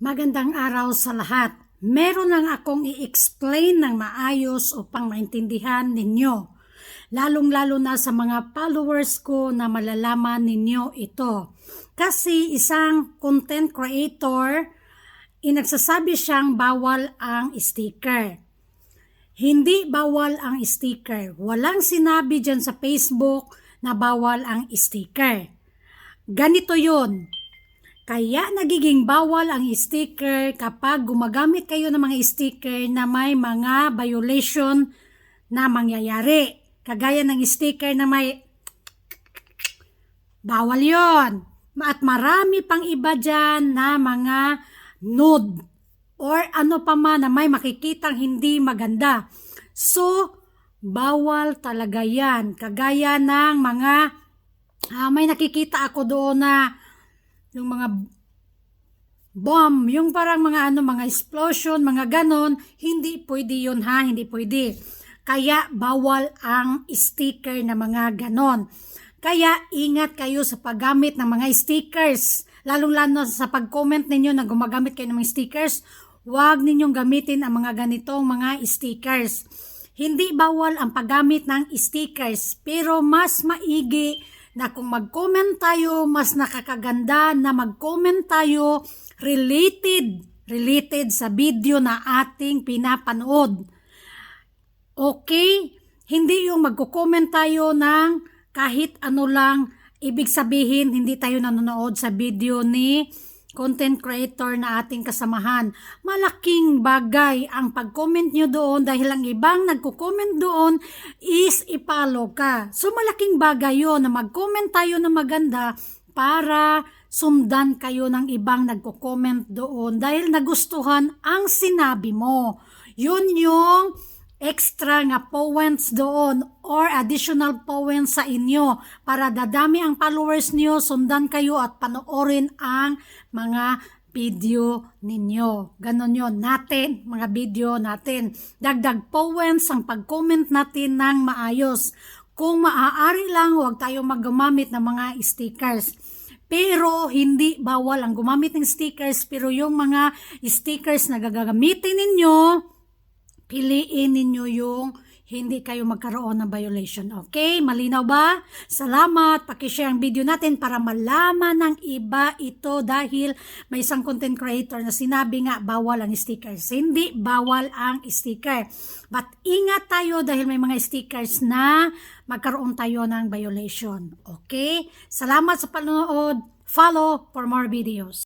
Magandang araw sa lahat. Meron lang akong i-explain ng maayos upang maintindihan ninyo. Lalong-lalo na sa mga followers ko na malalaman ninyo ito. Kasi isang content creator, inagsasabi siyang bawal ang sticker. Hindi bawal ang sticker. Walang sinabi dyan sa Facebook na bawal ang sticker. Ganito yon. Kaya nagiging bawal ang sticker kapag gumagamit kayo ng mga sticker na may mga violation na mangyayari. Kagaya ng sticker na may bawal yon. At marami pang iba dyan na mga nude or ano pa man na may makikitang hindi maganda. So, bawal talaga yan. Kagaya ng mga, ah, may nakikita ako doon na yung mga bomb, yung parang mga ano, mga explosion, mga ganon, hindi pwede yun ha, hindi pwede. Kaya bawal ang sticker na mga ganon. Kaya ingat kayo sa paggamit ng mga stickers. Lalong-lalo sa pag-comment ninyo na gumagamit kayo ng mga stickers, huwag ninyong gamitin ang mga ganitong mga stickers. Hindi bawal ang paggamit ng stickers, pero mas maigi na kung mag-comment tayo, mas nakakaganda na mag-comment tayo related, related sa video na ating pinapanood. Okay? Hindi yung magko-comment tayo ng kahit ano lang, ibig sabihin hindi tayo nanonood sa video ni content creator na ating kasamahan. Malaking bagay ang pag-comment nyo doon dahil ang ibang nagko-comment doon is ipalo ka. So malaking bagay yon na mag-comment tayo na maganda para sundan kayo ng ibang nagko-comment doon dahil nagustuhan ang sinabi mo. Yun yung extra nga points doon or additional points sa inyo para dadami ang followers niyo, sundan kayo at panoorin ang mga video ninyo. Ganon yon natin, mga video natin. Dagdag points ang pag-comment natin ng maayos. Kung maaari lang, huwag tayong maggumamit ng mga stickers. Pero hindi bawal ang gumamit ng stickers pero yung mga stickers na gagamitin ninyo, piliin ninyo yung hindi kayo magkaroon ng violation. Okay? Malinaw ba? Salamat. Pakishare ang video natin para malaman ng iba ito dahil may isang content creator na sinabi nga bawal ang stickers. Hindi bawal ang sticker. But ingat tayo dahil may mga stickers na magkaroon tayo ng violation. Okay? Salamat sa panonood. Follow for more videos.